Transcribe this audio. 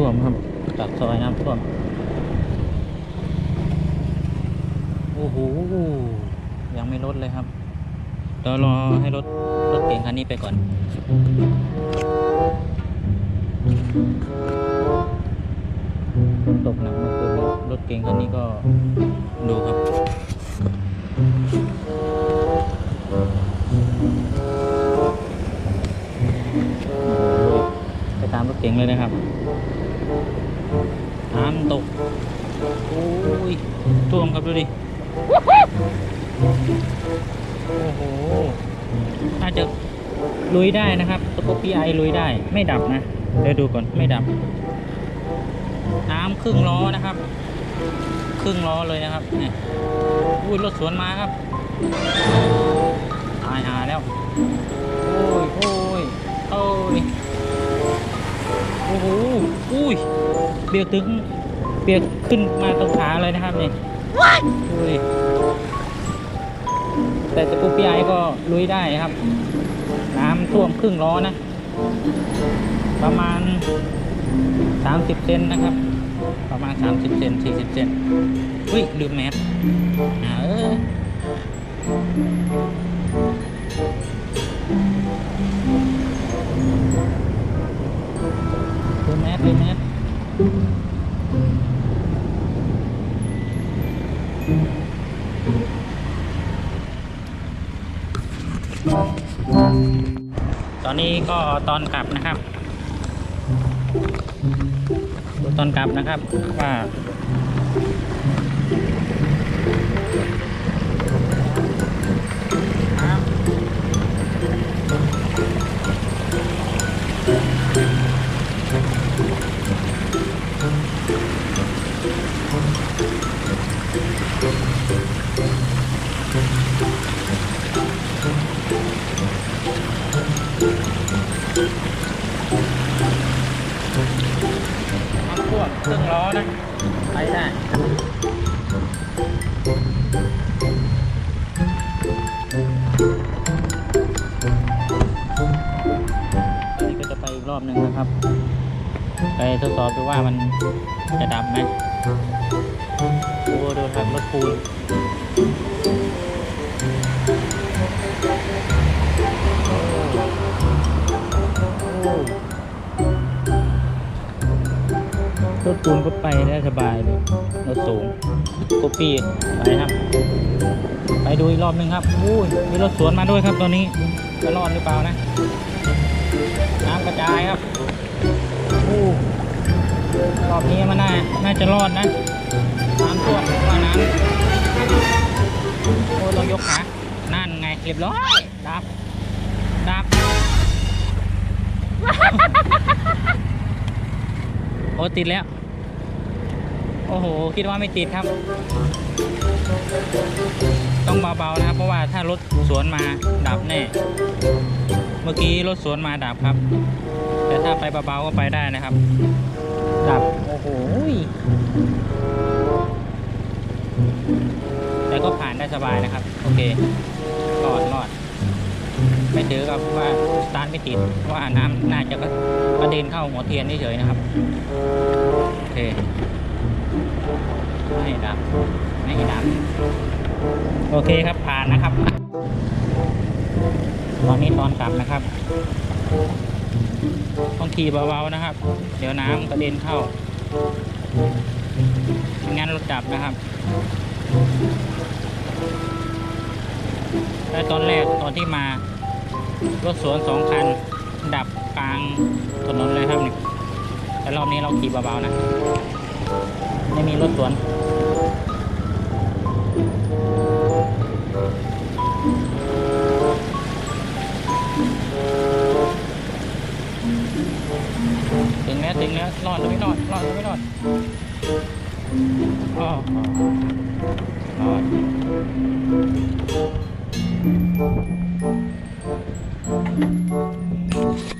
ท่วมครับตักซอยน้ำท่วม โอ้โห ยังไม่ลดเลยครับเดี๋ยวรอให้รถรถเก๋งคันนี้ไปก่อนฝนตกหนักเมื่อคืนรถเก๋งคันนี้ก็ดูครับไปตามรถเก๋งเลยนะครับ น้ำตก โอ้ยท่วมครับดูดิ โอ้โห น่าจะลุยได้นะครับตะกปีไอลุยได้ ไม่ดับนะ เดี๋ยวดูก่อน ไม่ดับ น้ำครึ่งล้อนะครับ ครึ่งล้อเลยนะครับ เนี่ยอุ้ยรถสวนมาครับตายหาแล้ว โอ้ยโอ้ยโอ้ย อ้โหอุ้ยเบียกถึงเบียกขึ้นมาตรงขาเลยนะครับนี่ดูดิแต่ตะกุปีไอก็ลุยได้ครับ น้ำท่วมครึ่งล้อนะ ประมาณ 30 เซนนะครับ ประมาณ 30 เซน40 เซนอุ้ยลืมแมสอ่าเออ ลืมแมสลืมแมสตอนนี้ก็ตอนกลับนะครับดูตอนกลับนะครับว่า น้ำท่วเครื่องล้อนะไปได้นี่ก็จะไปอีกรอบหนึ่งนะครับ ไปทดสอบดูว่ามันจะดับไหมโอ้ดูครับรถปูน ปูนก็ไปได้สบายเลยรถสูงกปีไปครับ ไปดูอีกรอบหนึ่งครับอุ้ยมีรถสวนมาด้วยครับตอนนี้จะรอดหรือเปล่านะน้ำกระจายครับอู้รอบนี้มันน่าน่าจะรอดนะน้ำท่วมว่าน้ำโอ้ต้องยกขานั่นไงเรียบร้อยดับดับโอ้ติดแล้ว โอ้โห คิดว่าไม่ติดครับ ต้องเบาๆนะครับ เพราะว่าถ้ารถสวนมาดับแน่ เมื่อกี้รถสวนมาดับครับ แต่ถ้าไปเบาๆก็ไปได้นะครับ ดับ โอ้โห แต่ก็ผ่านได้สบายนะครับ โอเครอดรอด ไม่ถือกับว่าสตาร์ทไม่ติดเพราะว่าน้ำน่าจะกระเด็นเข้าหัวเทียนเฉยๆนะครับ โอเค ไม่ดับไม่ดับโอเคครับผ่านนะครับ ตอนนี้ตอนกลับนะครับต้องขี่เบาๆนะครับ เดี๋ยวน้ำกระเด็นเข้าไม่งั้นรถดับนะครับและตอนแรกตอนที่มารถสวนสองคัน ดับกลางถนนเลยครับนี่แต่รอบนี้เราขี่เบาๆนะ ไม่มีรถสวนถึงแล้วถึงแล้วรอดหรือไม่รอดรอดหรือไม่รอดอ๋อรอด